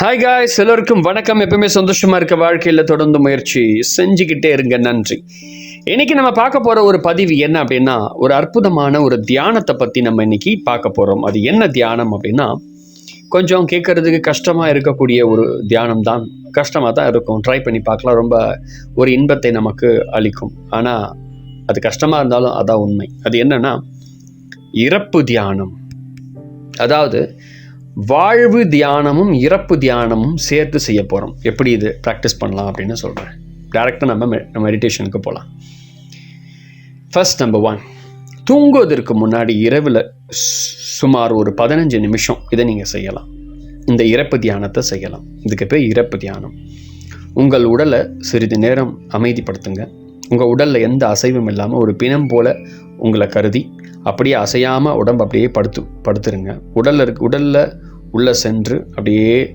Hi guys எல்லோருக்கும் வணக்கம். எப்பவுமே சந்தோஷமா இருக்க வாழ்க்கையில் தொடர்ந்து முயற்சி. செஞ்சுக்கிட்டே இருங்க நன்றி. இன்னைக்கு நம்ம பார்க்க போற ஒரு பதிவு என்ன அப்படின்னா ஒரு அற்புதமான ஒரு தியானத்தை பத்தி நம்ம இன்னைக்கு பார்க்க போறோம். அது என்ன தியானம் அப்படின்னா கொஞ்சம் கேட்கறதுக்கு கஷ்டமா இருக்கக்கூடிய ஒரு தியானம் தான். கஷ்டமாக தான் இருக்கும். ட்ரை பண்ணி பார்க்கலாம். ரொம்ப ஒரு இன்பத்தை நமக்கு அளிக்கும். ஆனால் அது கஷ்டமாக இருந்தாலும் அதான் உண்மை. அது என்னன்னா இறப்பு தியானம். அதாவது வாழ்வு தியானமும் இறப்பு தியானமும் சேர்த்து செய்ய போகிறோம் எப்படி இது ப்ராக்டிஸ் பண்ணலாம் அப்படின்னு சொல்கிறேன் டேரெக்டாக நம்ம மெ- மெடிடேஷனுக்கு போகலாம் ஃபர்ஸ்ட் நம்பர் ஒன் தூங்குவதற்கு முன்னாடி இரவில் சுமார் ஒரு பதினஞ்சு நிமிஷம் இதை நீங்கள் செய்யலாம். இந்த இறப்பு தியானத்தை செய்யலாம். இதுக்கு பேர் இறப்பு தியானம். உங்கள் உடலை சிறிது நேரம் அமைதிப்படுத்துங்க. உங்கள் உடலில் எந்த அசைவும் இல்லாமல் ஒரு பிணம் போல் உங்களை கருதி அப்படியே அசையாமல் உடம்பு அப்படியே படுத்து படுத்துருங்க. உடலில் இருக்க உடலில் உள்ளே சென்று அப்படியே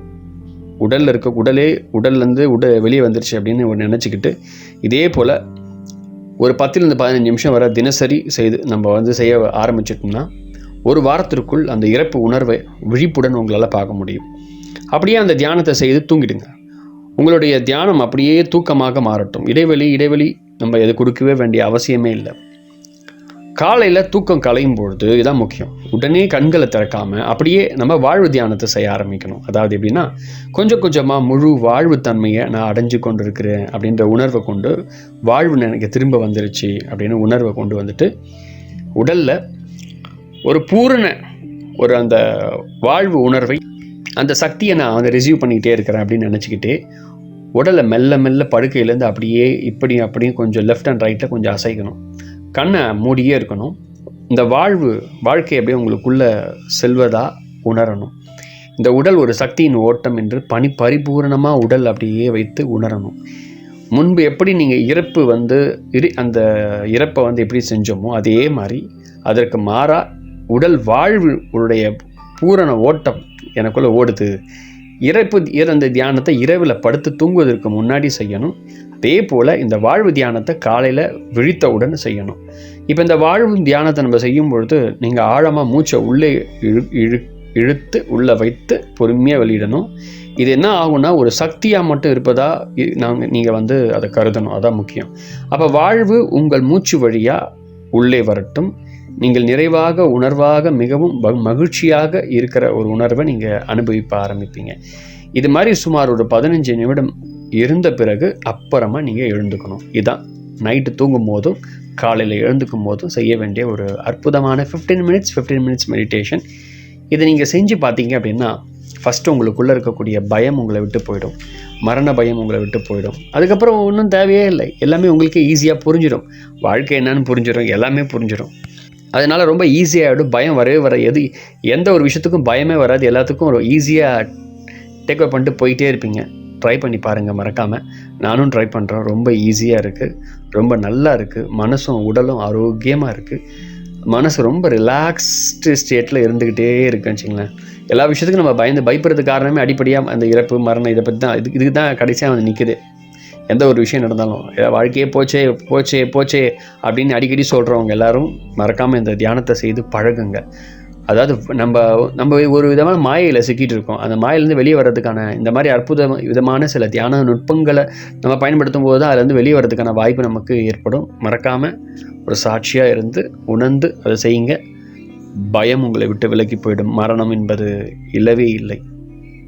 உடலில் இருக்க உடலே உடல்லேருந்து உட வெளியே வந்துருச்சு அப்படின்னு நினச்சிக்கிட்டு இதே போல் ஒரு பத்துலேருந்து பதினஞ்சு நிமிஷம் வர தினசரி செய்து நம்ம வந்து செய்ய ஆரம்பிச்சிட்டோம்னா ஒரு வாரத்திற்குள் அந்த இறப்பு உணர்வை விழிப்புடன் உங்களால் பார்க்க முடியும். அப்படியே அந்த தியானத்தை செய்து தூங்கிடுங்க. உங்களுடைய தியானம் அப்படியே தூக்கமாக மாறட்டும். இடைவெளி இடைவெளி நம்ம எது கொடுக்கவே வேண்டிய அவசியமே இல்லை. காலையில் தூக்கம் கலையும் பொழுது இதான் முக்கியம். உடனே கண்களை திறக்காமல் அப்படியே நம்ம வாழ்வு தியானத்தை செய்ய ஆரம்பிக்கணும். அதாவது எப்படின்னா கொஞ்சம் கொஞ்சமாக முழு வாழ்வு தன்மையை நான் அடைஞ்சு கொண்டு இருக்கிறேன் அப்படின்ற உணர்வை கொண்டு வாழ்வு எனக்கு திரும்ப வந்துருச்சு அப்படின்னு உணர்வை கொண்டு வந்துட்டு உடலில் ஒரு பூரண ஒரு அந்த வாழ்வு உணர்வை அந்த சக்தியை நான் வந்து ரிசீவ் பண்ணிக்கிட்டே இருக்கிறேன் அப்படின்னு நினச்சிக்கிட்டே உடலை மெல்ல மெல்ல படுக்கையிலேருந்து அப்படியே இப்படி அப்படியும் கொஞ்சம் லெஃப்ட் அண்ட் ரைட்டில் கொஞ்சம் அசைக்கணும். கண்ணை மூடியே இருக்கணும். இந்த வாழ்வு வாழ்க்கை அப்படியே உங்களுக்குள்ளே செல்வதா உணரணும். இந்த உடல் ஒரு சக்தியின் ஓட்டம் என்று பனி பரிபூரணமாக உடல் அப்படியே வைத்து உணரணும். முன்பு எப்படி நீங்கள் இறப்பு வந்து இரு அந்த இறப்பை வந்து எப்படி செஞ்சோமோ அதே மாதிரி அதற்கு மாறாக உடல் வாழ்வு உடைய பூரண ஓட்டம் எனக்குள்ளே ஓடுது. இறப்பு இறந்த தியானத்தை இரவில் படுத்து தூங்குவதற்கு முன்னாடி செய்யணும். அதே போல் இந்த வாழ்வு தியானத்தை காலையில் விழித்தவுடன் செய்யணும். இப்போ இந்த வாழ்வு தியானத்தை நம்ம செய்யும் பொழுது நீங்கள் ஆழமாக மூச்சை உள்ளே இழு இழு இழுத்து உள்ளே வைத்து பொறுமையாக வெளியிடணும். இது என்ன ஆகும்னா ஒரு சக்தியாக மட்டும் இருப்பதா நாங்கள் நீங்கள் வந்து அதை கருதணும். அதான் முக்கியம். அப்போ வாழ்வு உங்கள் மூச்சு வழியாக உள்ளே வரட்டும். நீங்கள் நிறைவாக உணர்வாக மிகவும் மகிழ்ச்சியாக இருக்கிற ஒரு உணர்வை நீங்கள் அனுபவிப்ப ஆரம்பிப்பீங்க. இது மாதிரி சுமார் ஒரு பதினஞ்சு நிமிடம் இருந்த பிறகு அப்புறமா நீங்கள் எழுந்துக்கணும். இதுதான் நைட்டு தூங்கும் போதும் காலையில் எழுந்துக்கும் போதும் செய்ய வேண்டிய ஒரு அற்புதமான 15 மினிட்ஸ் 15 மினிட்ஸ் மெடிடேஷன் இதை நீங்கள் செஞ்சு பார்த்தீங்க அப்படின்னா ஃபஸ்ட்டு உங்களுக்குள்ளே இருக்கக்கூடிய பயம் உங்களை விட்டு போயிடும். மரண பயம் உங்களை விட்டு போயிடும். அதுக்கப்புறம் ஒன்றும் தேவையே இல்லை. எல்லாமே உங்களுக்கு ஈஸியாக புரிஞ்சிடும். வாழ்க்கை என்னன்னு புரிஞ்சிடும். எல்லாமே புரிஞ்சிடும். அதனால் ரொம்ப ஈஸியாகிடும் பயம் வரவே வர எது எந்த ஒரு விஷயத்துக்கும் பயமே வராது. எல்லாத்துக்கும் ஒரு ஈஸியாக டேக் பண்ணிட்டு போயிட்டே இருப்பீங்க. ட்ரை பண்ணி பாருங்கள் மறக்காமல் நானும் ட்ரை பண்ணுறேன் ரொம்ப ஈஸியாக இருக்குது ரொம்ப நல்லா இருக்குது மனசும் உடலும் ஆரோக்கியமாக இருக்குது மனசு ரொம்ப ரிலாக்ஸ்டு ஸ்டேட்டில் இருந்துக்கிட்டே இருக்குன்னு வச்சுங்களேன் எல்லா விஷயத்துக்கும் நம்ம பயந்து பயப்படுறதுக்கு காரணமே அடிப்படையாக அந்த இறப்பு மரணம் இதை பற்றி தான். இதுக்கு இதுக்கு தான் கடைசியாக வந்து நிற்குது எந்த ஒரு விஷயம் நடந்தாலும். ஏதாவது வாழ்க்கையே போச்சே போச்சே போச்சே அப்படின்னு அடிக்கடி சொல்கிறவங்க எல்லாரும் மறக்காமல் இந்த தியானத்தை செய்து பழகுங்க. அதாவது நம்ம நம்ம ஒரு விதமான மாயையில் சிக்கிட்டு இருக்கோம் அந்த மாயிலேருந்து வெளியே வர்றதுக்கான இந்த மாதிரி அற்புத விதமான சில தியான நுட்பங்களை நம்ம பயன்படுத்தும் போது தான் அதுலேருந்து வெளியே வர்றதுக்கான வாய்ப்பு நமக்கு ஏற்படும். மறக்காமல் ஒரு சாட்சியாக இருந்து உணர்ந்து அதை செய்யுங்க. பயம் உங்களை விட்டு விலகி போயிடும். மரணம் என்பது இல்லவே இல்லை.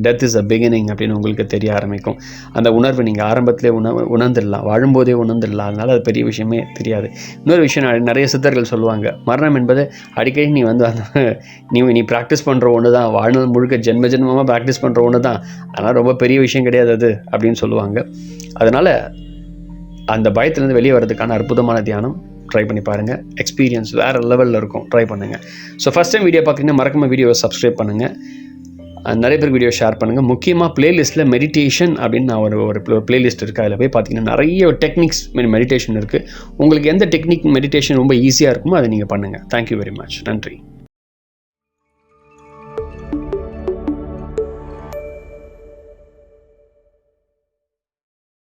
டெத் இஸ் அ பிகினிங் அப்படின்னு உங்களுக்கு தெரிய ஆரம்பிக்கும். அந்த உணர்வு நீங்கள் ஆரம்பத்திலே உண உணர்ந்துடலாம். வாழும்போதே உணர்ந்துடலாம். அதனால் அது பெரிய விஷயமே தெரியாது. இன்னொரு விஷயம் நிறைய சித்தர்கள் சொல்லுவாங்க. மரணம் என்பது அடிக்கடி நீ வந்து அந்த நீ நீ ப்ராக்டிஸ் பண்ணுற ஒன்று தான் வாழ்நாள் முழுக்க ஜென்ம ஜென்மமாக ப்ராக்டிஸ் பண்ணுற ஒன்று தான் அதனால் ரொம்ப பெரிய விஷயம் கிடையாது அது அப்படின்னு சொல்லுவாங்க. அதனால் அந்த பயத்துலேருந்து வெளியே வர்றதுக்கான அற்புதமான தியானம் ட்ரை பண்ணி பாருங்கள் எக்ஸ்பீரியன்ஸ் வேறு லெவலில் இருக்கும். ட்ரை பண்ணுங்கள் ஸோ ஃபஸ்ட் டைம் வீடியோ பார்க்குறீங்கன்னா மறக்காம வீடியோவை சப்ஸ்கிரைப் பண்ணுங்கள் நிறைய பேர் வீடியோ ஷேர் பண்ணுங்கள் முக்கியமாக பிளேலிஸ்ட்டில் மெடிடேஷன் அப்படின்னு நான் ஒரு ஒரு பிளேலிஸ்ட் இருக்குது அதில் போய் பார்த்தீங்கன்னா நிறைய டெக்னிக்ஸ் மெடிடேஷன் இருக்குது உங்களுக்கு எந்த டெக்னிக் மெடிடேஷன் ரொம்ப ஈஸியாக இருக்குமோ அதை நீங்கள் பண்ணுங்கள் தேங்க்யூ வெரி மச் நன்றி.